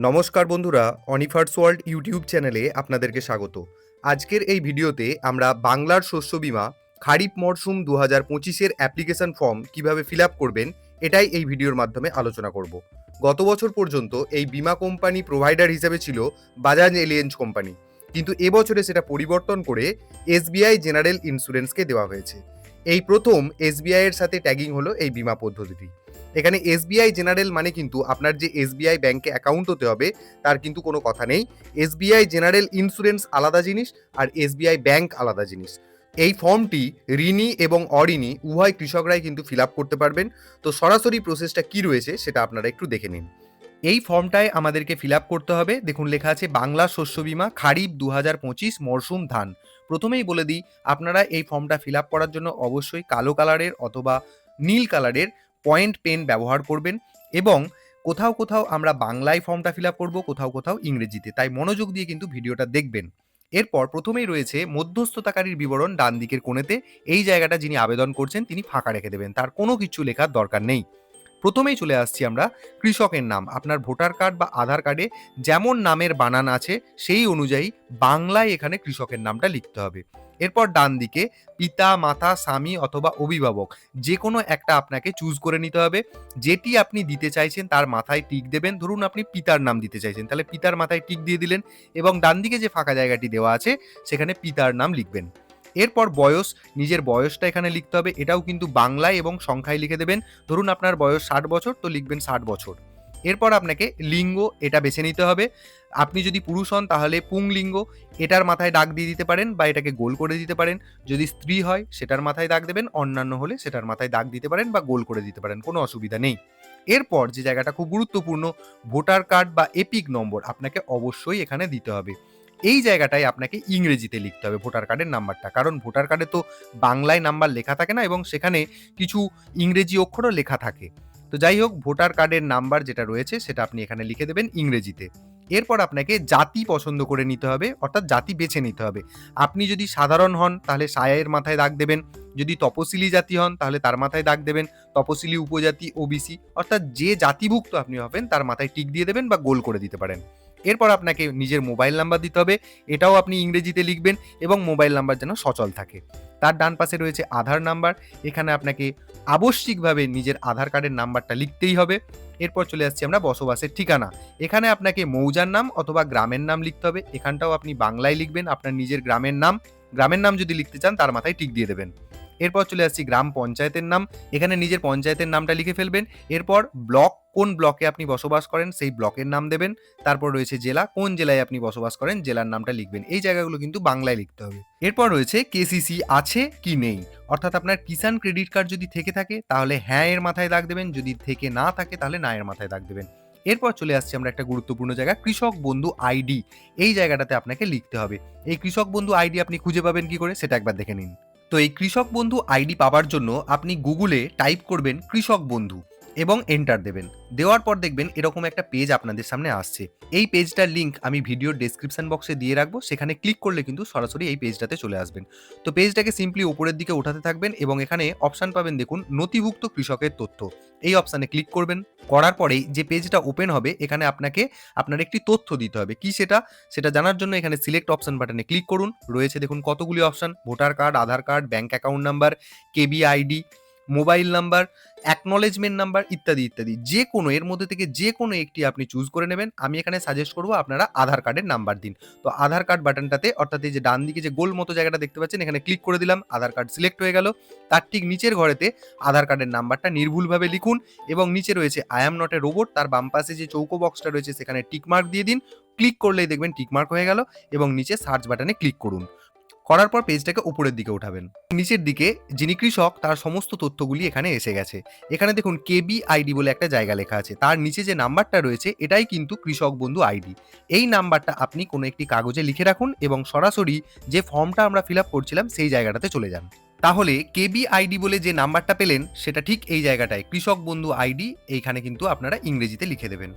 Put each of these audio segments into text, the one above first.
নমস্কার বন্ধুরা অনিফার্স world YouTube চ্যানেলে আপনাদেরকে স্বাগত। আজকের এই ভিডিওতে আমরা বাংলার শস্য বীমা, খারিফ মরশুম দু হাজার পঁচিশের অ্যাপ্লিকেশন ফর্ম কীভাবে ফিল আপ করবেন, এটাই এই ভিডিওর মাধ্যমে আলোচনা করব। গত বছর পর্যন্ত এই বীমা কোম্পানি প্রোভাইডার হিসেবে ছিল বাজাজ এলিয়েন্স কোম্পানি কিন্তু এবছরে সেটা পরিবর্তন করে এসবিআই জেনারেল ইন্স্যুরেন্সকে দেওয়া হয়েছে। এই প্রথম এসবিআই এর সাথে ট্যাগিং হলো এই বীমা পদ্ধতিটি। এখানে এসবিআই জেনারেল মানে কিন্তু আপনার যে এসবিআই ব্যাংকে অ্যাকাউন্ট হতে হবে, তার কিন্তু কোনো কথা নেই। এসবিআই জেনারেল ইন্স্যুরেন্স আলাদা জিনিস আর এসবিআই ব্যাংক আলাদা জিনিস। এই ফর্মটি ঋণী এবং অঋণী, উভয় কৃষকরাই কিন্তু ফিল করতে পারবেন। তো সরাসরি প্রসেসটা কি রয়েছে সেটা আপনারা একটু দেখে নিন। এই ফর্মটায় আমাদেরকে ফিল করতে হবে। দেখুন, লেখা আছে বাংলা শস্য বীমা খারিফ দু হাজার পঁচিশ মরশুম ধান। প্রথমেই বলে দিই, আপনারা এই ফর্মটা ফিল করার জন্য অবশ্যই কালো কালারের অথবা নীল কালারের পয়েন্ট পেন ব্যবহার করবেন এবং কোথাও কোথাও আমরা বাংলায় ফর্মটা ফিল করব, কোথাও কোথাও ইংরেজিতে। তাই মনোযোগ দিয়ে কিন্তু ভিডিওটা দেখবেন। এরপর প্রথমেই রয়েছে মধ্যস্থতাকারীর বিবরণ ডান দিকের কোণেতে। এই জায়গাটা যিনি আবেদন করছেন, তিনি ফাঁকা রেখে দেবেন। তার কোনো কিছু লেখার দরকার নেই। প্রথমেই চলে আসছি আমরা কৃষকের নাম। আপনার ভোটার কার্ড বা আধার কার্ডে যেমন নামের বানান আছে, সেই অনুযায়ী বাংলায় এখানে কৃষকের নামটা লিখতে হবে। এরপর ডান দিকে পিতা, মাতা, স্বামী অথবা অভিভাবক যে কোনো একটা আপনাকে চুজ করে নিতে হবে। যেটি আপনি দিতে চাইছেন তার মাথায় টিক দেবেন। ধরুন আপনি পিতার নাম দিতে চাইছেন, তাহলে পিতার মাথায় টিক দিয়ে দিলেন এবং ডান দিকে যে ফাঁকা জায়গাটি দেওয়া আছে, সেখানে পিতার নাম লিখবেন। এরপর বয়স, নিজের বয়সটা এখানে লিখতে হবে, এটাও কিন্তু বাংলায় এবং সংখ্যায় লিখে দেবেন। ধরুন আপনার বয়স ষাট বছর, তো লিখবেন ষাট বছর। এরপর আপনাকে লিঙ্গ, এটা বেছে নিতে হবে। আপনি যদি পুরুষ হন, তাহলে পুংলিঙ্গ, এটার মাথায় দাগ দিয়ে দিতে পারেন বা এটাকে গোল করে দিতে পারেন। যদি স্ত্রী হয়, সেটার মাথায় দাগ দেবেন, অন্যান্য হলে সেটার মাথায় দাগ দিতে পারেন বা গোল করে দিতে পারেন, কোনো অসুবিধা নেই। এরপর যে জায়গাটা খুব গুরুত্বপূর্ণ, ভোটার কার্ড বা এপিক নম্বর আপনাকে অবশ্যই এখানে দিতে হবে। এই জায়গাটায় আপনাকে ইংরেজিতে লিখতে হবে ভোটার কার্ডের নাম্বারটা। কারণ ভোটার কার্ডে তো বাংলায় নাম্বার লেখা থাকে না এবং সেখানে কিছু ইংরেজি অক্ষরও লেখা থাকে। তো যাই হোক, ভোটার কার্ডের নাম্বার যেটা রয়েছে সেটা আপনি এখানে লিখে দেবেন ইংরেজিতে। এরপর আপনাকে জাতি পছন্দ করে নিতে হবে, অর্থাৎ জাতি বেছে নিতে হবে। আপনি যদি সাধারণ হন, তাহলে সায়ের মাথায় দাগ দেবেন। যদি তপশিলি জাতি হন, তাহলে তার মাথায় দাগ দেবেন। তপশিলি উপজাতি, ওবিসি, অর্থাৎ যে জাতিভুক্ত আপনি হবেন, তার মাথায় টিক দিয়ে দেবেন বা গোল করে দিতে পারেন। এরপর আপনাকে নিজের মোবাইল নাম্বার দিতে হবে, এটাও আপনি ইংরেজিতে লিখবেন এবং মোবাইল নাম্বার যেন সচল থাকে। তার ডান পাশে রয়েছে আধার নাম্বার, এখানে আপনাকে আবশ্যিকভাবে নিজের আধার কার্ডের নাম্বারটা লিখতেই হবে। এরপর চলে আসছি আমরা বসবাসের ঠিকানা। এখানে আপনাকে মৌজার নাম অথবা গ্রামের নাম লিখতে হবে, এখানটাও আপনি বাংলায় লিখবেন, আপনার নিজের গ্রামের নাম গ্রামের নাম যদি লিখতে চান তার মাথায় টিক দিয়ে দেবেন। এরপর চলে আসছি গ্রাম পঞ্চায়েতের নাম। এখানে নিজের পঞ্চায়েতের নামটা লিখে ফেলবেন। এরপর ব্লক, কোন ব্লকে আপনি বসবাস করেন সেই ব্লকের নাম দেবেন। তারপর রয়েছে জেলা, কোন জেলায় আপনি বসবাস করেন জেলার নামটা লিখবেন। এই জায়গাগুলো কিন্তু বাংলায় লিখতে হবে। এরপর রয়েছে কেসিসি, আছে কি নেই? অর্থাৎ আপনার কিষাণ ক্রেডিট কার্ড যদি থেকে থাকে, তাহলে হ্যাঁ এর মাথায় দাগ দেবেন। যদি থেকে না থাকে, তাহলে না এর মাথায় দাগ দেবেন। এরপর চলে আসছে আমরা একটা গুরুত্বপূর্ণ জায়গা, কৃষক বন্ধু আইডি। এই জায়গাটাতে আপনাকে লিখতে হবে। এই কৃষক বন্ধু আইডি আপনি খুঁজে পাবেন কি করে? সেটা একবার দেখে নিন। তো এই কৃষক বন্ধু আইডি পাওয়ার জন্য আপনি গুগলে টাইপ করবেন কৃষক বন্ধু। এবং এন্টার দেবেন। দেওয়ার পর দেখবেন এরকম একটা পেজ আপনাদের সামনে আসছে। এই পেজটার লিঙ্ক আমি ভিডিওর ডেসক্রিপশন বক্সে দিয়ে রাখব। সেখানে ক্লিক করলে কিন্তু সরাসরি এই পেজটাতে চলে আসবেন। তো পেজটাকে সিম্পলি উপরের দিকে উঠাতে থাকবেন এবং এখানে অপশান পাবেন দেখুন, নথিভুক্ত কৃষকের তথ্য। এই অপশানে ক্লিক করবেন। করার পরেই যে পেজটা ওপেন হবে, এখানে আপনাকে আপনার একটি তথ্য দিতে হবে। কি সেটা? সেটা জানার জন্য এখানে সিলেক্ট অপশন বাটনে ক্লিক করুন। রয়েছে দেখুন কতগুলি option voter card Aadhaar card bank account number KB ID mobile number acknowledgement number ইত্যাদি ইত্যাদি। যে কোনো, এর মধ্যে থেকে যে কোনো একটি আপনি চুজ করে নেবেন। আমি এখানে সাজেস্ট করব আপনারা আধার কার্ডের নাম্বার দিন। তো আধার কার্ড বাটনটাতে অর্থাৎ এই যে ডান দিকে যে গোল মতো জায়গাটা দেখতে পাচ্ছেন, এখানে ক্লিক করে দিলাম, আধার কার্ড সিলেক্ট হয়ে গেল। তার ঠিক নিচের ঘরেতে আধার কার্ডের নাম্বারটা নির্ভুলভাবে লিখুন এবং নিচে রয়েছে I am not a robot তার বাম পাশে যে চৌকো বক্সটা রয়েছে, সেখানে টিকমার্ক দিয়ে দিন। ক্লিক করলেই দেখবেন টিকমার্ক হয়ে গেল এবং নিচে সার্চ বাটনে ক্লিক করুন। করার পর পেজটাকে উপরের দিকে উঠাবেন। নিচের দিকে যিনি কৃষক, তার সমস্ত তথ্যগুলি এখানে এসে গেছে। এখানে দেখুন কেবি আইডি বলে একটা জায়গা লেখা আছে। তার নিচে যে নাম্বারটা রয়েছে, এটাই কিন্তু কৃষক বন্ধু আইডি এই নাম্বারটা আপনি কোনো একটি কাগজে লিখে রাখুন এবং সরাসরি যে ফর্মটা আমরা ফিল আপ করছিলাম, সেই জায়গাটাতে চলে যান। তাহলে কেবি আইডি বলে যে নাম্বারটা পেলেন, সেটা ঠিক এই জায়গাটায়। কৃষক বন্ধু আইডি এইখানে কিন্তু আপনারা ইংরেজিতে লিখে দেবেন।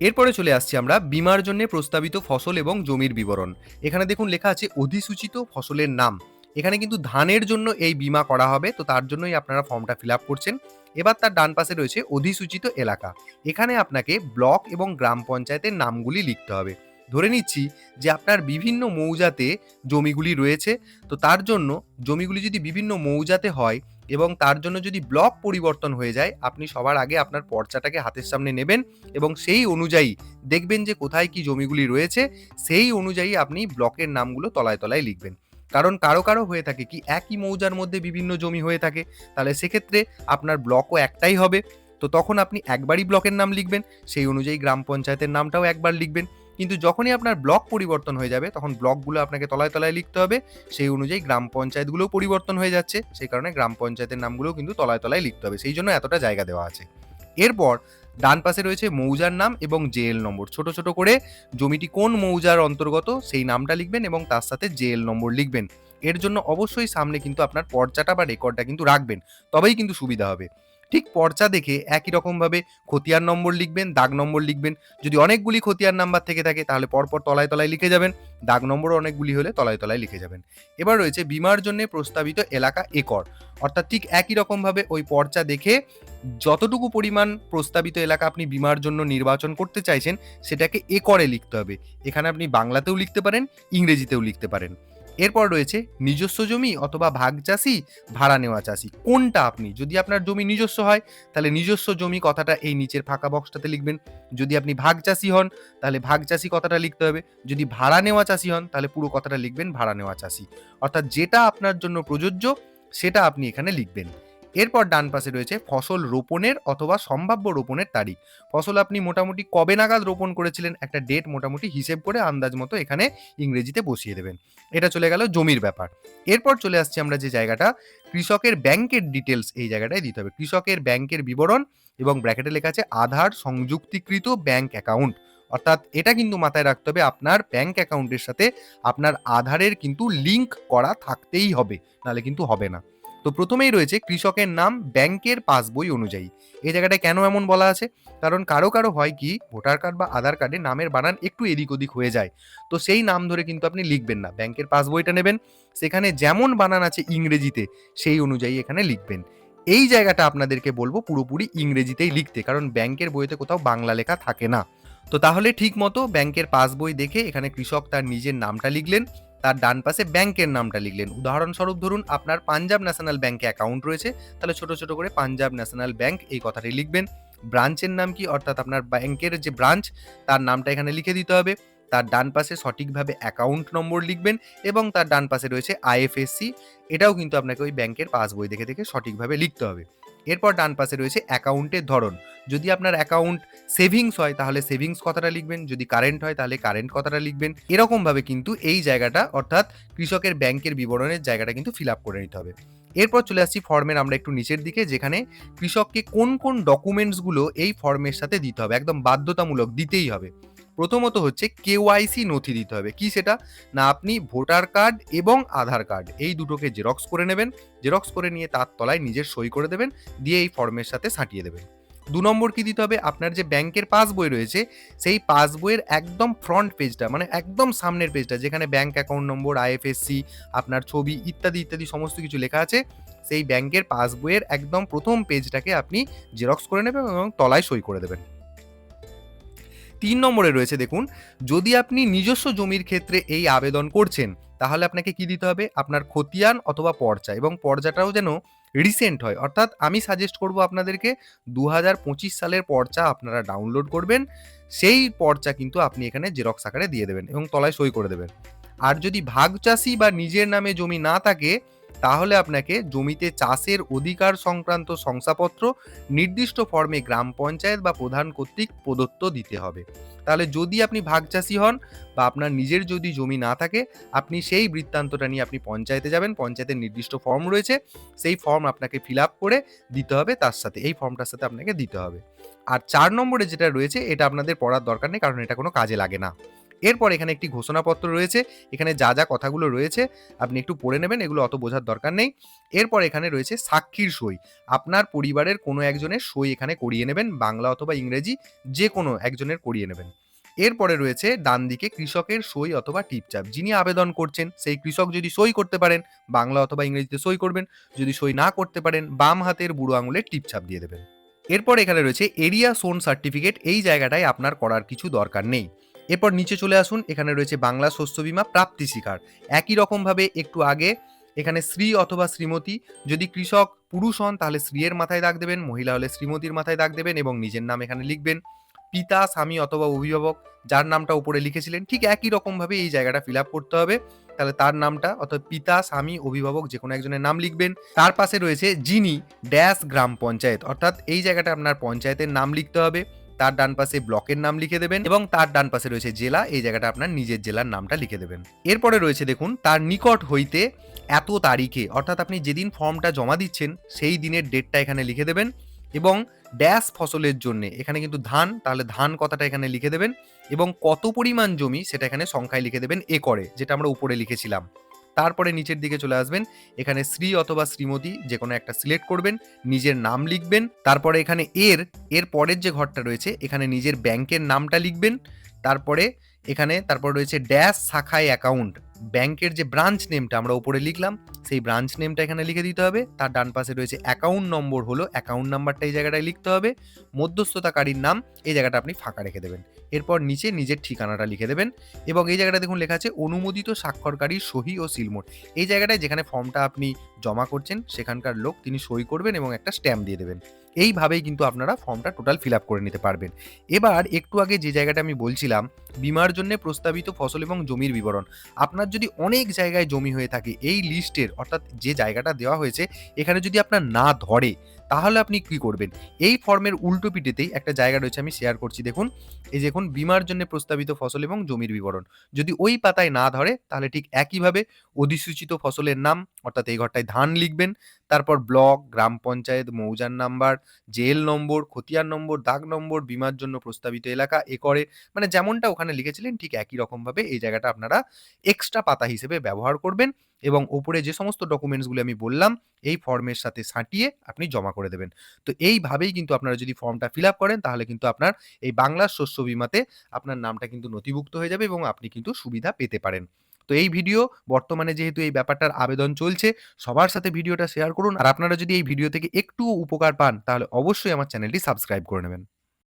এরপরে চলে আসছি আমরা বিমার জন্য প্রস্তাবিত ফসল এবং জমির বিবরণ। এখানে দেখুন লেখা আছে, অধিসূচিত ফসলের নাম। এখানে কিন্তু ধানের জন্য এই বিমা করা হবে, তো তার জন্যই আপনারা ফর্মটা ফিল আপ করছেন। এবার তার ডান পাশে রয়েছে, অধিসূচিত এলাকা। এখানে আপনাকে ব্লক এবং গ্রাম পঞ্চায়েতের নামগুলি লিখতে হবে। ধরে নিচ্ছি যে আপনার বিভিন্ন মৌজাতে জমিগুলি রয়েছে, তো তার জন্য জমিগুলি যদি বিভিন্ন মৌজাতে হয় এবং তার জন্য যদি ব্লক পরিবর্তন হয়ে যায়, আপনি সবার আগে আপনার পর্চাটাকে হাতের সামনে নেবেন এবং সেই অনুযায়ী দেখবেন যে কোথায় কি জমিগুলি রয়েছে, সেই অনুযায়ী আপনি ব্লকের নামগুলো তলায় তলায় লিখবেন। কারণ কারও কারও হয়ে থাকে কি, একই মৌজার মধ্যে বিভিন্ন জমি হয়ে থাকে। তাহলে সেক্ষেত্রে আপনার ব্লকও একটাই হবে। তো তখন আপনি একবারই ব্লকের নাম লিখবেন, সেই অনুযায়ী গ্রাম পঞ্চায়েতের নামটাও একবার লিখবেন। কিন্তু যখনই আপনার ব্লক পরিবর্তন হয়ে যাবে, তখন ব্লকগুলো আপনাকে তলায় তলায় লিখতে হবে। সেই অনুযায়ী গ্রাম পঞ্চায়েতগুলোও পরিবর্তন হয়ে যাচ্ছে। সেই কারণে গ্রাম পঞ্চায়েতের নামগুলোও কিন্তু তলায় তলায় লিখতে হবে। সেই জন্য এতটা জায়গা দেওয়া আছে। এরপর ডান পাশে রয়েছে মৌজার নাম এবং জেএল নম্বর। ছোট ছোট করে জমিটি কোন মৌজার অন্তর্গত সেই নামটা লিখবেন এবং তার সাথে জেএল নম্বর লিখবেন। এর জন্য অবশ্যই সামনে কিন্তু আপনার পর্চাটা বা রেকর্ডটা কিন্তু রাখবেন। তবেই কিন্তু সুবিধা হবে। ঠিক পর্চা দেখে একই রকমভাবে খতিয়ান নম্বর লিখবেন, দাগ নম্বর লিখবেন। যদি অনেকগুলি খতিয়ান নাম্বার থেকে থাকে, তাহলে পরপর তলায় তলায় লিখে যাবেন। দাগ নম্বর অনেকগুলি হলে তলায় তলায় লিখে যাবেন। এবার রয়েছে বিমার জন্য প্রস্তাবিত এলাকা একর। অর্থাৎ ঠিক একই রকমভাবে ওই পর্চা দেখে যতটুকু পরিমাণ প্রস্তাবিত এলাকা আপনি বিমার জন্য নির্বাচন করতে চাইছেন, সেটাকে একরে লিখতে হবে। এখানে আপনি বাংলাতেও লিখতে পারেন, ইংরেজিতেও লিখতে পারেন। এরপর রয়েছে নিজস্ব জমি অথবা ভাগ চাষি, ভাড়া নেওয়া চাষি। কোনটা আপনি? যদি আপনার জমি নিজস্ব হয়, তাহলে নিজস্ব জমি কথাটা এই নিচের ফাঁকা বক্সটাতে লিখবেন। যদি আপনি ভাগ চাষি হন, তাহলে ভাগ চাষি কথাটা লিখতে হবে। যদি ভাড়া নেওয়া চাষি হন, তাহলে পুরো কথাটা লিখবেন, ভাড়া নেওয়া চাষি। অর্থাৎ যেটা আপনার জন্য প্রযোজ্য, সেটা আপনি এখানে লিখবেন। এরপর ডান পাশে রয়েছে ফসল রোপণের অথবা সম্ভাব্য রোপণের তারিখ। ফসল আপনি মোটামুটি কবে নাগাদ রোপণ করেছিলেন? একটা ডেট মোটামুটি হিসেব করে আন্দাজ মতো এখানে ইংরেজিতে বসিয়ে দেবেন। এটা চলে গেল জমির ব্যাপার। এরপর চলে আসছি আমরা যে জায়গাটা, কৃষকের ব্যাংকের ডিটেলস এই জায়গাটায় দিতে হবে। কৃষকের ব্যাংকের বিবরণ এবং ব্র্যাকেটে লেখা আছে আধার সংযুক্তিকৃত ব্যাংক অ্যাকাউন্ট অর্থাৎ এটা কিন্তু মাথায় রাখতে হবে, আপনার ব্যাংক অ্যাকাউন্টের সাথে আপনার আধারের কিন্তু লিংক করা থাকতেই হবে, নাহলে কিন্তু হবে না। তো প্রথমেই রয়েছে কৃষকের নাম ব্যাংকের পাসবই অনুযায়ী। এই জায়গাটা কেন এমন বলা আছে? কারণ কারও কারও হয় কি, ভোটার কার্ড বা আধার কার্ডে নামের বানান একটু এদিক ওদিক হয়ে যায়। তো সেই নাম ধরে কিন্তু আপনি লিখবেন না। ব্যাংকের পাসবইটা নেবেন, সেখানে যেমন বানান আছে ইংরেজিতে, সেই অনুযায়ী এখানে লিখবেন। এই জায়গাটা আপনাদেরকে বলব পুরোপুরি ইংরেজিতেই লিখতে, কারণ ব্যাংকের বইতে কোথাও বাংলা লেখা থাকে না। তো তাহলে ঠিক মতো ব্যাংকের পাসবই দেখে এখানে কৃষক তার নিজের নামটা লিখলেন তার ডান পাশে ব্যাংকের নামটা লিখলেন। উদাহরণস্বরূপ ধরুন, আপনার পাঞ্জাব ন্যাশনাল ব্যাংকে অ্যাকাউন্ট রয়েছে, তাহলে ছোট ছোট করে পাঞ্জাব ন্যাশনাল ব্যাংক এই কথাটি লিখবেন। ব্রাঞ্চের নাম কি? অর্থাৎ আপনার ব্যাংকের যে ব্রাঞ্চ, তার নামটা এখানে লিখে দিতে হবে। তার ডান পাশে সঠিকভাবে অ্যাকাউন্ট নম্বর লিখবেন এবং তার ডান পাশে রয়েছে আইএফএসসি, এটাও কিন্তু আপনাকে ওই ব্যাংকের পাসবই দেখে দেখে সঠিকভাবে লিখতে হবে। এরপর ডান পাশে রয়েছে অ্যাকাউন্টের ধরন। যদি আপনার অ্যাকাউন্ট সেভিংস হয়, তাহলে সেভিংস কথাটা লিখবেন। যদি কারেন্ট হয়, তাহলে কারেন্ট কথাটা লিখবেন। এরকমভাবে কিন্তু এই জায়গাটা, অর্থাৎ কৃষকের ব্যাংকের বিবরণের জায়গাটা কিন্তু ফিল আপ করে নিতে হবে। এরপর চলে আসছি ফর্মের, আমরা একটু নিচের দিকে, যেখানে কৃষককে কোন কোন ডকুমেন্টসগুলো এই ফর্মের সাথে দিতে হবে। একদম বাধ্যতামূলক দিতেই হবে। প্রথমত হচ্ছে কেওয়াইসি নথি দিতে হবে। কি সেটা? না, আপনি ভোটার কার্ড এবং আধার কার্ড এই দুটোকে জেরক্স করে নেবেন, জেরক্স করে নিয়ে তার তলায় নিজের সই করে দেবেন, দিয়ে এই ফর্মের সাথে সাঁটিয়ে দেবেন। দু নম্বর কি দিতে হবে? আপনার যে ব্যাংকের পাসবই রয়েছে, সেই পাসবইয়ের একদম ফ্রন্ট পেজটা মানে একদম সামনের পেজটা যেখানে ব্যাংক অ্যাকাউন্ট নম্বর আইএফএসসি আপনার ছবি ইত্যাদি ইত্যাদি সমস্ত কিছু লেখা আছে, সেই ব্যাংকের পাসবইয়ের একদম প্রথম পেজটাকে আপনি জেরক্স করে নেবেন এবং তলায় সই করে দেবেন। তিন নম্বরে রয়েছে, দেখুন, যদি আপনি নিজস্ব জমির ক্ষেত্রে এই আবেদন করছেন, তাহলে আপনাকে কি দিতে হবে? আপনার খতিয়ান অথবা পর্চা, এবং পর্চাটাও যেন রিসেন্ট হয়। অর্থাৎ আমি সাজেস্ট করব আপনাদেরকে দু হাজার পঁচিশ সালের পর্চা আপনারা ডাউনলোড করবেন, সেই পর্চা কিন্তু আপনি এখানে জেরক্স আকারে দিয়ে দেবেন এবং তলায় সই করে দেবেন। আর যদি ভাগ চাষি বা নিজের নামে জমি না থাকে তাহলে আপনাকে জমিতে চাষের অধিকার সংক্রান্ত শংসাপত্র নির্দিষ্ট ফর্মে গ্রাম পঞ্চায়েত বা প্রধান কর্তৃক প্রদত্ত দিতে হবে। তাহলে যদি আপনি ভাগ চাষি হন বা আপনার নিজের যদি জমি না থাকে, আপনি সেই বৃত্তান্তটা নিয়ে আপনি পঞ্চায়েতে যাবেন, পঞ্চায়েতের নির্দিষ্ট ফর্ম রয়েছে, সেই ফর্ম আপনাকে ফিল আপ করে দিতে হবে তার সাথে, এই ফর্মটার সাথে আপনাকে দিতে হবে। আর চার নম্বরে যেটা রয়েছে, এটা আপনাদের পড়ার দরকার নেই, কারণ এটা কোনো কাজে লাগে না। এরপর এখানে একটি ঘোষণাপত্র রয়েছে, এখানে যা যা কথাগুলো রয়েছে, আপনি একটু পড়ে নেবেন, এগুলো অত বোঝার দরকার নেই। এরপর এখানে রয়েছে সাক্ষীর সই। আপনার পরিবারের কোনো একজনের সই এখানে করিয়ে নেবেন, বাংলা অথবা ইংরেজি যে কোনো একজনের করিয়ে নেবেন। এরপরে রয়েছে ডান দিকে কৃষকের সই অথবা টিপচাপ যিনি আবেদন করছেন, সেই কৃষক যদি সই করতে পারেন, বাংলা অথবা ইংরেজিতে সই করবেন। যদি সই না করতে পারেন, বাম হাতের বুড়ো আঙুলের টিপচাপ দিয়ে দেবেন। এরপর এখানে রয়েছে এরিয়া সোন সার্টিফিকেট। এই জায়গাটায় আপনার করার কিছু দরকার নেই। এরপর নিচে চলে আসুন, এখানে রয়েছে বাংলা শস্য বীমা প্রাপ্তি শিকার। একই রকমভাবে একটু আগে এখানে শ্রী অথবা শ্রীমতী, যদি কৃষক পুরুষ হন, তাহলে শ্রীয়ের মাথায় দাগ দেবেন, মহিলা হলে শ্রীমতীর মাথায় দাগ দেবেন এবং নিজের নাম এখানে লিখবেন। পিতা, স্বামী অথবা অভিভাবক, যার নামটা উপরে লিখেছিলেন, ঠিক একই রকমভাবে এই জায়গাটা ফিল আপ করতে হবে। তাহলে তার নামটা অর্থাৎ পিতা, স্বামী, অভিভাবক যে কোনো একজনের নাম লিখবেন। তার পাশে রয়েছে যিনি ড্যাশ গ্রাম পঞ্চায়েত, অর্থাৎ এই জায়গাটা আপনার পঞ্চায়েতের নাম লিখতে হবে। তার ডান পাশে ব্লকের নাম লিখে দেবেন এবং তার ডান পাশে রয়েছে জেলা, এই জায়গাটা আপনার নিজের জেলার নামটা লিখে দেবেন। এরপরে রয়েছে দেখুন, তার নিকট হইতে এত তারিখে, অর্থাৎ আপনি যেদিন ফর্মটা জমা দিচ্ছেন, সেই দিনের ডেটটা এখানে লিখে দেবেন এবং ড্যাশ ফসলের জন্য, এখানে কিন্তু ধান, তাহলে ধান কথাটা এখানে লিখে দেবেন এবং কত পরিমাণ জমি সেটা এখানে সংখ্যায় লিখে দেবেন একরে, যেটা আমরা উপরে লিখেছিলাম। তারপরে নিচের দিকে চলে আসবেন। এখানে শ্রী অথবা শ্রীমতী যে কোনো একটা সিলেক্ট করবেন, নিজের নাম লিখবেন, তারপরে এখানে এর এর পরের যে ঘরটা রয়েছে, এখানে নিজের ব্যাংকের নামটা লিখবেন, তারপরে এখানে, তারপর রয়েছে ড্যাশ শাখায় অ্যাকাউন্ট। ব্যাংকের যে ব্রাঞ্চ নেমটা আমরা উপরে লিখলাম, সেই ব্রাঞ্চ নেমটা এখানে লিখে দিতে হবে। তার ডান পাশে রয়েছে অ্যাকাউন্ট নম্বর হলো, অ্যাকাউন্ট নাম্বারটা এই জায়গাটায় লিখতে হবে। মধ্যস্থতাকারীর নাম এই জায়গাটা আপনি ফাঁকা রেখে দেবেন। এরপর নিচে নিজের ঠিকানাটা লিখে দেবেন এবং এই জায়গাটা দেখুন লেখা আছে, অনুমোদিত স্বাক্ষরকারী সহি ও সিলমোট এই জায়গাটায় যেখানে ফর্মটা আপনি জমা করছেন, সেখানকার লোক তিনি সই করবেন এবং একটা স্ট্যাম্প দিয়ে দেবেন। এইভাবেই কিন্তু আপনারা ফর্মটা টোটাল ফিল আপ করে নিতে পারবেন। এবার একটু আগে যে জায়গাটা আমি বলছিলাম, বিমার জন্য প্রস্তাবিত ফসল এবং জমির বিবরণ। আপনার যদি অনেক জায়গায় জমি হয়ে থাকে, এই লিস্টের অর্থাৎ যে জায়গাটা দেওয়া হয়েছে, এখানে যদি আপনার না ধরে তাহলে আপনি কি করবেন? এই ফর্মের উল্টো পিঠেতেই একটা জায়গা রয়েছে, আমি শেয়ার করছি। দেখুন, এই দেখুন, বিমার জন্য প্রস্তাবিত ফসল এবং জমির বিবরণ। যদি ওই পাতায় না ধরে, তাহলে ঠিক একইভাবে অধিসূচিত ফসলের নাম, অর্থাৎ এই ঘরটায় ধান লিখবেন তারপর ব্লক, গ্রাম পঞ্চায়েত, মৌজার নাম্বার, জেল নম্বর, খতিয়ান নম্বর, দাগ নম্বর, বিমার জন্য প্রস্তাবিত এলাকা এ করে মানে যেমনটা ওখানে লিখেছিলেন, ঠিক একই রকমভাবে এই জায়গাটা আপনারা এক্সট্রা পাতা হিসেবে ব্যবহার করবেন এবং ওপরে যে সমস্ত ডকুমেন্টসগুলো আমি বললাম, এই ফর্মের সাথে সাঁটিয়ে আপনি জমা করে দেবেন। তো এইভাবেই কিন্তু আপনারা যদি ফর্মটা ফিল আপ করেন, তাহলে কিন্তু আপনার এই বাংলার শস্য বিমাতে আপনার নামটা কিন্তু নথিভুক্ত হয়ে যাবে এবং আপনি কিন্তু সুবিধা পেতে পারেন। তো এই ভিডিও, বর্তমানে যেহেতু এই ব্যাপারটার আবেদন চলছে, সবার সাথে ভিডিওটা শেয়ার করুন। আর আপনারা যদি এই ভিডিও থেকে একটু উপকার পান, তাহলে অবশ্যই আমার চ্যানেলটি সাবস্ক্রাইব করে নেবেন।